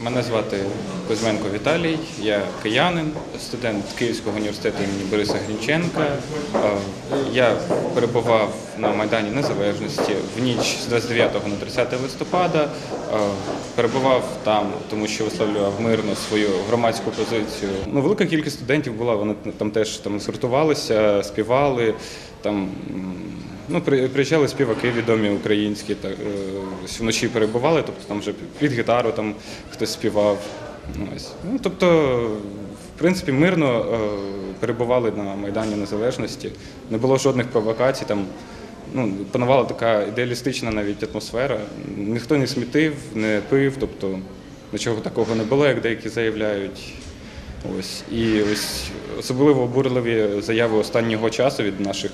Мене звати Кузьменко Віталій, я киянин, студент Київського університету імені Бориса Грінченка. Е, Я перебував на Майдані Незалежності в ніч з 29 на 30 листопада. Е, Перебував там, тому що висловлював мирно свою громадську позицію. Ну, велика кількість студентів була, вони там теж там згуртувалися, співали. Там, ну, при- приїжджали співаки відомі українські, так, е, вночі перебували, тобто там вже під гітару там хтось співав. Ось. Ну, тобто, в принципі, мирно е, перебували на Майдані Незалежності. Не було жодних провокацій. Там, ну, панувала така ідеалістична навіть атмосфера. Ніхто не смітив, не пив, тобто нічого такого не було, як деякі заявляють. Ось і ось особливо обурливі заяви останнього часу від наших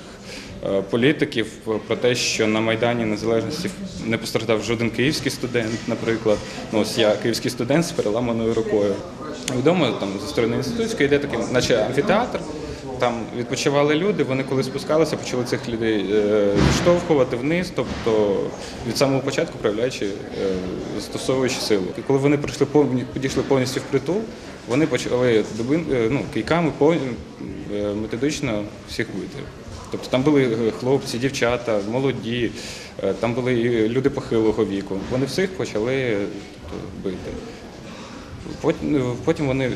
політиків про те, що на Майдані Незалежності не постраждав жоден київський студент, наприклад. Ну ось я київський студент з переламаною рукою. Відомо там зі сторони інститутської йде такий, наче амфітеатр. Там відпочивали люди. Вони коли спускалися, почали цих людей е, відштовхувати вниз, тобто від самого початку проявляючи, е, застосовуючи силу. І коли вони прийшли підійшли повністю в притул, вони почали е, ну, кийками е, методично всіх бити. Тобто там були е, хлопці, дівчата, молоді, е, там були люди похилого віку. Вони всіх почали е, бити. Потім вони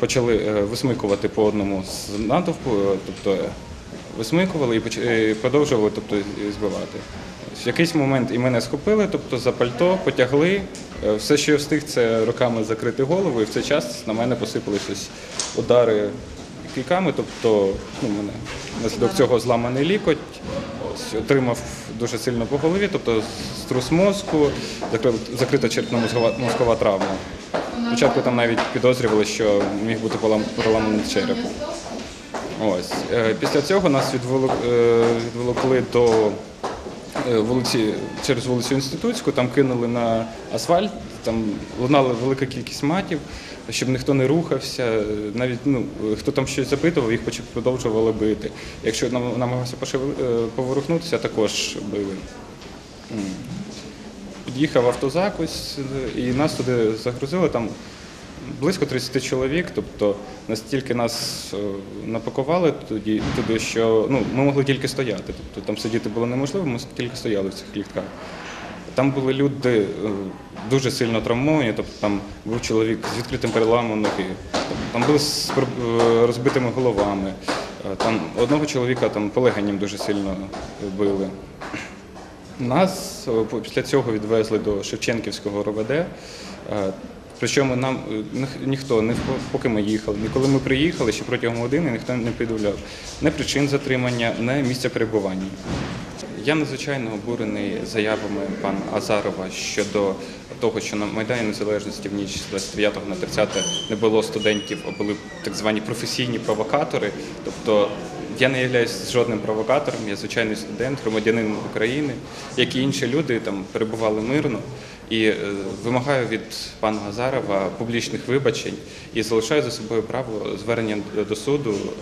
почали висмикувати по одному з натовпу, тобто висмикували і продовжували тобто, збивати. В якийсь момент і мене схопили, тобто за пальто, потягли. Все, що я встиг, це руками закрити голову, і в цей час на мене посипались ось удари кійками, тобто ну, мене наслідок цього зламаний лікоть, отримав дуже сильно по голові, тобто струс мозку, закрита черепно-мозкова мозкова травма. Спочатку там навіть підозрювали, що міг бути переламаний череп. Ось. Е, Після цього нас е, відволокли до е, вулиці через вулицю Інститутську, там кинули на асфальт, там лунала велика кількість матів, щоб ніхто не рухався. Навіть ну, хто там щось запитував, їх продовжували бити. Якщо нам- намагався е, поворухнутися, також били. Під'їхав автозак ось, е, і нас туди загрузили там близько 30 чоловік. Тобто настільки нас е, напакували тоді, туди, що ну, ми могли тільки стояти. Тобто там сидіти було неможливо, ми тільки стояли в цих літках. Там були люди е, дуже сильно травмовані, тобто там був чоловік з відкритим переламом ноги, там були з е, розбитими головами. Е, Там одного чоловіка там по легеням дуже сильно били. Нас е, після цього відвезли до Шевченківського РОВД. Причому нам ніхто, не поки ми їхали, ні коли ми приїхали, ще протягом години ніхто не повідомляв не причин затримання, не місця перебування. Я надзвичайно обурений заявами пана Азарова щодо того, що на Майдані Незалежності в ніч з 29 на 30 не було студентів, а були так звані професійні провокатори. Тобто я не являюсь жодним провокатором, я звичайний студент, громадянин України, як і інші люди там перебували мирно. І е, вимагаю від пана Азарова публічних вибачень і залишаю за собою право звернення до суду